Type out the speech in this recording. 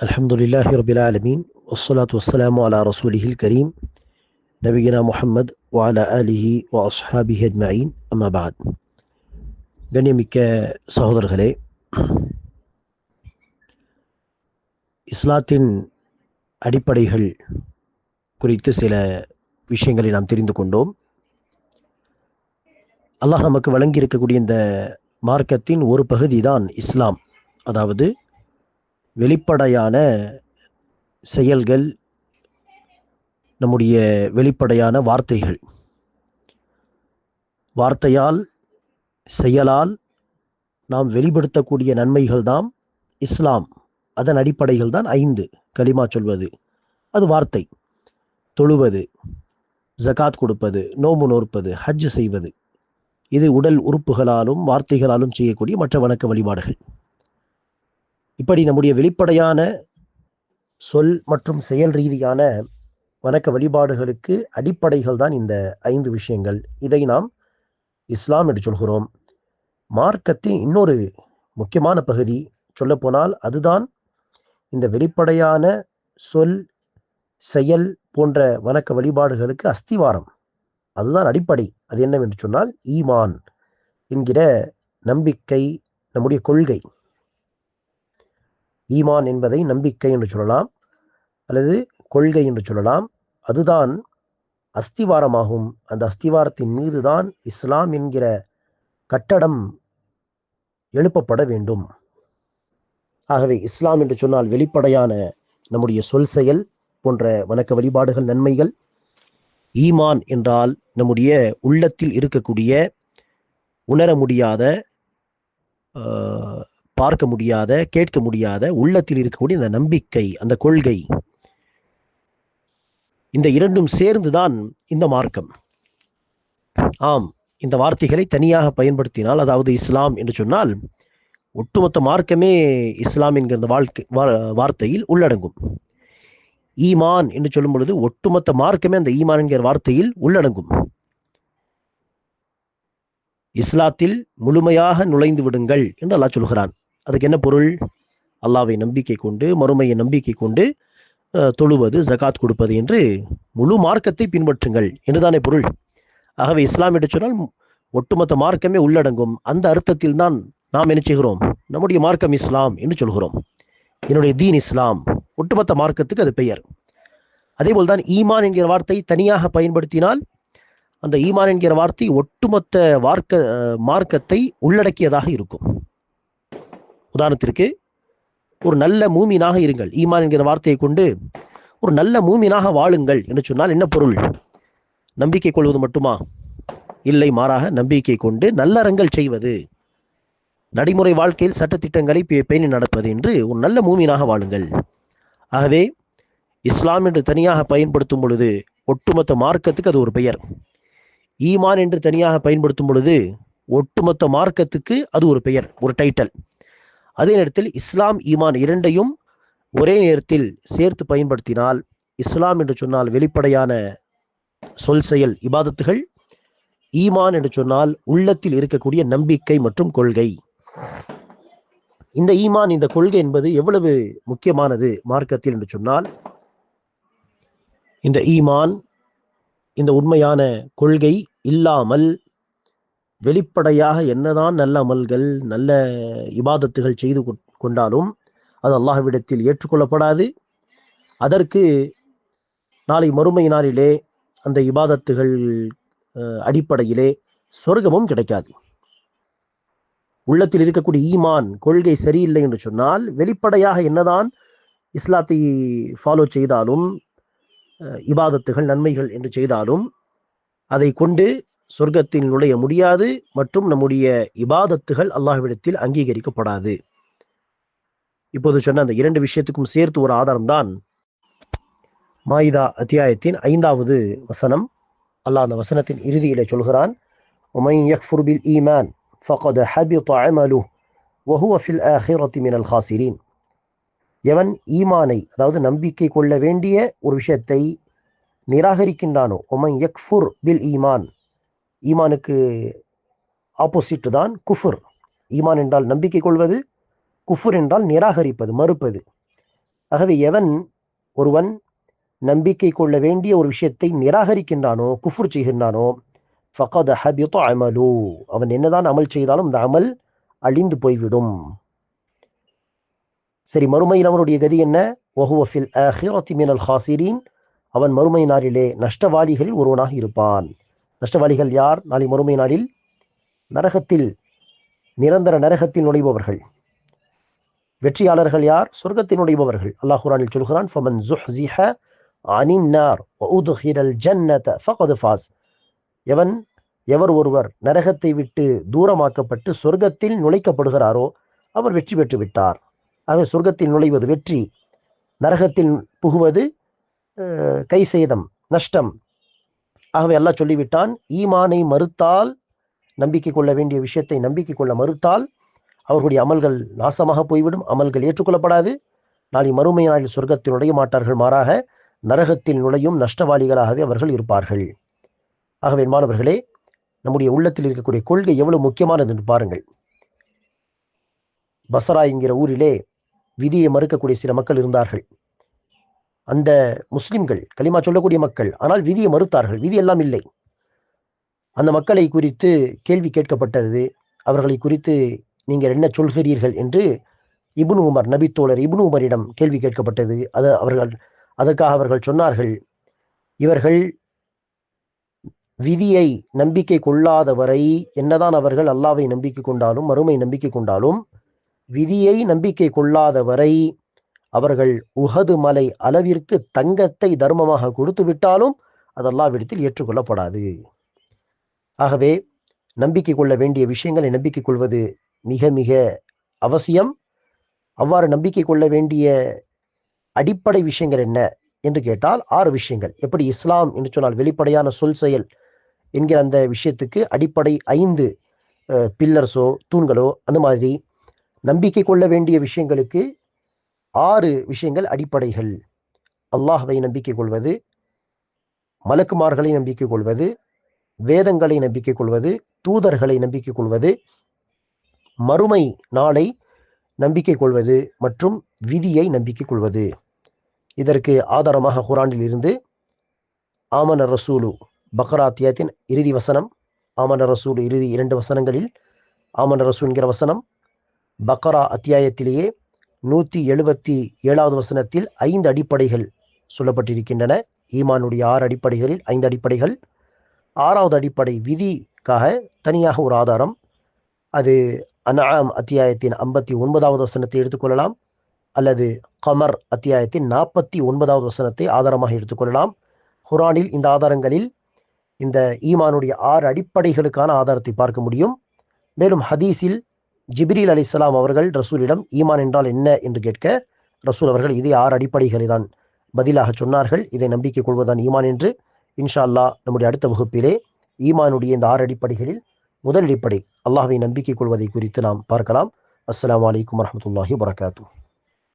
அலமதுல்லாஹி ரபில் ஆலமீன் வசலாத் வசலாம் அலா ரசூலிஹில் கரீம் நபிகினா முஹம்மது வாலா அலிஹி வா அஸ்ஹாபி அஜ்மாயின் அம்மாபாத் கண்ணியமிக்க சகோதரர்களே இஸ்லாத்தின் அடிப்படைகள் குறித்து சில விஷயங்களை நாம் தெரிந்து கொண்டோம். அல்லாஹ் நமக்கு வழங்கியிருக்கக்கூடிய இந்த மார்க்கத்தின் ஒரு பகுதி தான் இஸ்லாம். அதாவது வெளிப்படையான செயல்கள் நம்முடைய வெளிப்படையான வார்த்தைகள். வார்த்தையால் செயலால் நாம் வெளிப்படுத்தக்கூடிய நன்மைகள் தான் இஸ்லாம். அதன் அடிப்படைகள் தான் ஐந்து கலிமா சொல்வது. அது வார்த்தை. தொழுவது ஜகாத் கொடுப்பது நோம்பு நோற்பது ஹஜ் செய்வது. இது உடல் உறுப்புகளாலும் வார்த்தைகளாலும் செய்யக்கூடிய மற்ற வணக்க வழிபாடுகள். இப்படி நம்முடைய வெளிப்படையான சொல் மற்றும் செயல் ரீதியான வணக்க வழிபாடுகளுக்கு அடிப்படைகள் தான் இந்த ஐந்து விஷயங்கள். இதை நாம் இஸ்லாம் என்று சொல்கிறோம். மார்க்கத்தின் இன்னொரு முக்கியமான பகுதி சொல்லப்போனால் அதுதான் இந்த வெளிப்படையான சொல் செயல் போன்ற வணக்க வழிபாடுகளுக்கு அஸ்திவாரம். அதுதான் அடிப்படை. அது என்னவென்று சொன்னால் ஈமான் என்கிற நம்பிக்கை நம்முடைய கொள்கை. ஈமான் என்பதை நம்பிக்கை என்று சொல்லலாம். அல்லது கொள்கை என்று சொல்லலாம். அதுதான் அஸ்திவாரமாகும். அந்த அஸ்திவாரத்தின் மீதுதான் இஸ்லாம் என்கிற கட்டடம் எழுப்பப்பட வேண்டும். ஆகவே இஸ்லாம் என்று சொன்னால் வெளிப்படையான நம்முடைய சொல் செயல் போன்ற வணக்க வழிபாடுகள் நன்மைகள். ஈமான் என்றால் நம்முடைய உள்ளத்தில் இருக்கக்கூடிய உணர முடியாத பார்க்க முடியாத கேட்க முடியாத உள்ளத்தில் இருக்கக்கூடிய அந்த நம்பிக்கை அந்த கொள்கை. இந்த இரண்டும் சேர்ந்துதான் இந்த மார்க்கம். ஆம் இந்த வார்த்தைகளை தனியாக பயன்படுத்தினால் அதாவது இஸ்லாம் என்று சொன்னால் ஒட்டுமொத்த மார்க்கமே இஸ்லாம் என்கிற அந்த வாழ்க்கை வார்த்தையில் உள்ளடங்கும். ஈமான் என்று சொல்லும் பொழுது ஒட்டுமொத்த மார்க்கமே அந்த ஈமான் என்கிற வார்த்தையில் உள்ளடங்கும். இஸ்லாத்தில் முழுமையாக நுழைந்து விடுங்கள் என்று அல்லாஹ் சொல்கிறான். அதுக்கு என்ன பொருள்? அல்லாவை நம்பிக்கை கொண்டு மறுமையை நம்பிக்கை கொண்டு தொழுவது ஜகாத் கொடுப்பது என்று முழு மார்க்கத்தை பின்பற்றுங்கள். என்றுதானே பொருள்? ஆகவே இஸ்லாம் என்று சொன்னால் ஒட்டுமொத்த மார்க்கமே உள்ளடங்கும். அந்த அர்த்தத்தில் தான் நாம் நினைச்சுகிறோம் நம்முடைய மார்க்கம் இஸ்லாம் என்று சொல்கிறோம். என்னுடைய தீன் இஸ்லாம். ஒட்டுமொத்த மார்க்கத்துக்கு அது பெயர். அதேபோல் தான் ஈமான் என்கிற வார்த்தை தனியாக பயன்படுத்தினால் அந்த ஈமான் என்கிற வார்த்தை ஒட்டுமொத்த வார்க்க மார்க்கத்தை உள்ளடக்கியதாக இருக்கும். உதாரணத்திற்கு ஒரு நல்ல மூமீனாக இருங்கள். ஈமான் என்கிற வார்த்தையை கொண்டு ஒரு நல்ல மூமீனாக வாழுங்கள் என்று சொன்னால் என்ன பொருள்? நம்பிக்கை கொள்வது மட்டுமா? இல்லை மாறாக நம்பிக்கை கொண்டு நல்லறங்கள் செய்வது. நடைமுறை வாழ்க்கையில் சட்டத்திட்டங்களை பேணி நடப்பது என்று ஒரு நல்ல மூமீனாக வாழுங்கள். ஆகவே இஸ்லாம் என்று தனியாக பயன்படுத்தும் பொழுது ஒட்டுமொத்த மார்க்கத்துக்கு அது ஒரு பெயர். ஈமான் என்று தனியாக பயன்படுத்தும் பொழுது ஒட்டுமொத்த மார்க்கத்துக்கு அது ஒரு பெயர் ஒரு டைட்டல். அதே நேரத்தில் இஸ்லாம் ஈமான் இரண்டையும் ஒரே நேரத்தில் சேர்த்து பயன்படுத்தினால் இஸ்லாம் என்று சொன்னால் வெளிப்படையான சொல் செயல் இபாதத்துகள் ஈமான் என்று சொன்னால் உள்ளத்தில் இருக்கக்கூடிய நம்பிக்கை மற்றும் கொள்கை. இந்த ஈமான் இந்த கொள்கை என்பது எவ்வளவு முக்கியமானது மார்க்கத்தில் என்று சொன்னால் இந்த ஈமான் இந்த உண்மையான கொள்கை இல்லாமல் வெளிப்படையாக என்னதான் நல்ல அமல்கள் நல்ல இபாதத்துகள் செய்து கொண்டாலும் அது அல்லாஹ்விடத்தில் ஏற்றுக்கொள்ளப்படாது. அதற்கு நாளை மறுமை நாளிலே அந்த இபாதத்துகள் அடிப்படையிலே சொர்க்கமும் கிடைக்காது. உள்ளத்தில் இருக்கக்கூடிய ஈமான் கொள்கை சரியில்லை என்று சொன்னால் வெளிப்படையாக என்னதான் இஸ்லாத்தை ஃபாலோ செய்தாலும் இபாதத்துகள் நன்மைகள் என்று செய்தாலும் அதை கொண்டு சொர்க்கத்தில் நுழைய முடியாது மற்றும் நம்முடைய இபாதத்துகள் அல்லாஹ்விடத்தில் அங்கீகரிக்கப்படாது. இப்போது சொன்ன அந்த இரண்டு விஷயத்துக்கும் சேர்த்து ஒரு ஆதாரம்தான் மாயிதா அத்தியாயத்தின் ஐந்தாவது வசனம். அல்லாஹ் அந்த வசனத்தின் இறுதியில சொல்கிறான் ஈமான் ஃபகத் ஹபித் அமலு வஹுவ ஃபில் ஆஹிரத்தி மினல் ஹாசிரீன். எவன் ஈமானை அதாவது நம்பிக்கை கொள்ள வேண்டிய ஒரு விஷயத்தை நிராகரிக்கின்றானோ ஒமன் யக்ஃபுர் பில் ஈமான் ஈமானுக்கு ஆப்போசிட் தான் குஃபுர். ஈமான் என்றால் நம்பிக்கை கொள்வது குஃபுர் என்றால் நிராகரிப்பது மறுப்பது. ஆகவே எவன் ஒருவன் நம்பிக்கை கொள்ள வேண்டிய ஒரு விஷயத்தை நிராகரிக்கின்றானோ குஃபுர் செய்கின்றானோ ஃபகத் ஹபித் அமலு அவன் என்னதான் அமல் செய்தாலும் இந்த அமல் அழிந்து போய்விடும். சரி மறுமையில் அவனுடைய கதி என்ன? ஒஹுவஃபில் அஹிரத்தி மினல் ஹாசிரீன் அவன் மறுமை நாளிலே நஷ்டவாளிகளில் ஒருவனாக இருப்பான். நஷ்டவாளிகள் யார்? நாளை மறுமை நாளில் நரகத்தில் நிரந்தர நரகத்தில் நுழைபவர்கள். வெற்றியாளர்கள் யார்? சொர்க்கத்தில் நுழைபவர்கள். அல்லாஹ் குரானில் சொல்கிறான் ஃபமன் ஜுஹ்ஸிஹ அனின் நார் வஉத்ஹிரல் ஜன்னத ஃபகது ஃபாஸ். எவன் எவர் ஒருவர் நரகத்தை விட்டு தூரமாக்கப்பட்டு சொர்க்கத்தில் நுழைக்கப்படுகிறாரோ அவர் வெற்றி பெற்று விட்டார். ஆகவே சொர்க்கத்தில் நுழைவது வெற்றி. நரகத்தில் புகுவது கை சேதம் நஷ்டம். ஆகவே அல்லாஹ் சொல்லிவிட்டான் ஈமானை மறுத்தால் நம்பிக்கை கொள்ள வேண்டிய விஷயத்தை நம்பிக்கை கொள்ள மறுத்தால் அவர்களுடைய அமல்கள் நாசமாக போய்விடும் அமல்கள் ஏற்றுக்கொள்ளப்படாது. நாளை மறுமை நாளில் சொர்க்கத்தில் நுழைய மாட்டார்கள் மாறாக நரகத்தில் நுழையும் நஷ்டவாளிகளாகவே அவர்கள் இருப்பார்கள். ஆகவே மாணவர்களே நம்முடைய உள்ளத்தில் இருக்கக்கூடிய கொள்கை எவ்வளவு முக்கியமானது என்று பாருங்கள். பசரா என்கிற ஊரிலே விதியை மறுக்கக்கூடிய சில மக்கள் இருந்தார்கள். அந்த முஸ்லிம்கள் கலிமா சொல்லக்கூடிய மக்கள் ஆனால் விதியை மறுத்தார்கள். விதி எல்லாம் இல்லை. அந்த மக்களை குறித்து கேள்வி கேட்கப்பட்டது. அவர்களை குறித்து நீங்கள் என்ன சொல்கிறீர்கள் என்று இப்னு உமர் நபித்தோழர் இப்னு உமரிடம் கேள்வி கேட்கப்பட்டது. அது அவர்கள் அதற்காக அவர்கள் சொன்னார்கள் இவர்கள் விதியை நம்பிக்கை கொள்ளாதவரை என்னதான் அவர்கள் அல்லாவை நம்பிக்கை கொண்டாலும் மறுமை நம்பிக்கை கொண்டாலும் விதியை நம்பிக்கை கொள்ளாதவரை அவர்கள் உஹது மலை அளவிற்கு தங்கத்தை தர்மமாக கொடுத்து விட்டாலும் அது அல்லாவிடத்தில் ஏற்றுக்கொள்ளப்படாது. ஆகவே நம்பிக்கை கொள்ள வேண்டிய விஷயங்களை நம்பிக்கை கொள்வது மிக மிக அவசியம். அவ்வாறு நம்பிக்கை கொள்ள வேண்டிய அடிப்படை விஷயங்கள் என்ன என்று கேட்டால் ஆறு விஷயங்கள். எப்படி இஸ்லாம் என்று சொன்னால் வெளிப்படையான சொல் செயல் என்கிற அந்த விஷயத்துக்கு அடிப்படை ஐந்து பில்லர்ஸோ தூண்களோ அந்த மாதிரி நம்பிக்கை கொள்ள வேண்டிய விஷயங்களுக்கு ஆறு விஷயங்கள் அடிப்படைகள். அல்லாஹ்வை நம்பிக்கை கொள்வது மலக்குமார்களை நம்பிக்கை கொள்வது வேதங்களை நம்பிக்கை கொள்வது தூதர்களை நம்பிக்கை கொள்வது மறுமை நாளை நம்பிக்கை கொள்வது மற்றும் விதியை நம்பிக்கை கொள்வது. இதற்கு ஆதாரமாக குரானில் இருந்து ஆமன ரசூலு பக்ரா அத்தியாயத்தின் இறுதி வசனம் ஆமன ரசூலு இறுதி இரண்டு வசனங்களில் ஆமன ரசூ என்கிற வசனம் பக்ரா அத்தியாயத்திலேயே நூற்றி எழுபத்தி ஏழாவது வசனத்தில் ஐந்து அடிப்படைகள் சொல்லப்பட்டிருக்கின்றன. ஈமானுடைய ஆறு அடிப்படைகளில் ஐந்து அடிப்படைகள். ஆறாவது அடிப்படை விதிக்காக தனியாக ஒரு ஆதாரம். அது அனாம் அத்தியாயத்தின் ஐம்பத்தி ஒன்பதாவது வசனத்தை எடுத்துக்கொள்ளலாம். அல்லது கமர் அத்தியாயத்தின் நாற்பத்தி ஒன்பதாவது வசனத்தை ஆதாரமாக எடுத்துக்கொள்ளலாம். குரானில் இந்த ஆதாரங்களில் இந்த ஈமானுடைய ஆறு அடிப்படைகளுக்கான ஆதாரத்தை பார்க்க முடியும். மேலும் ஹதீஸில் ஜிப்ரீல் அலிஸ்லாம் அவர்கள் ரசூலிடம் ஈமான் என்றால் என்ன? என்று கேட்க ரசூல் அவர்கள் இதே ஆறு அடிப்படைகளை தான்? பதிலாக சொன்னார்கள் இதை நம்பிக்கை கொள்வதுதான் ஈமான் என்று. இன்ஷா அல்லா நம்முடைய அடுத்த வகுப்பிலே ஈமானுடைய இந்த ஆறு அடிப்படைகளில் முதல் அடிப்படை அல்லாஹை நம்பிக்கை கொள்வதை குறித்து நாம் பார்க்கலாம். அஸ்லாம் வலைக்கம் வரமத்துல்லாஹி வரகாத்தூ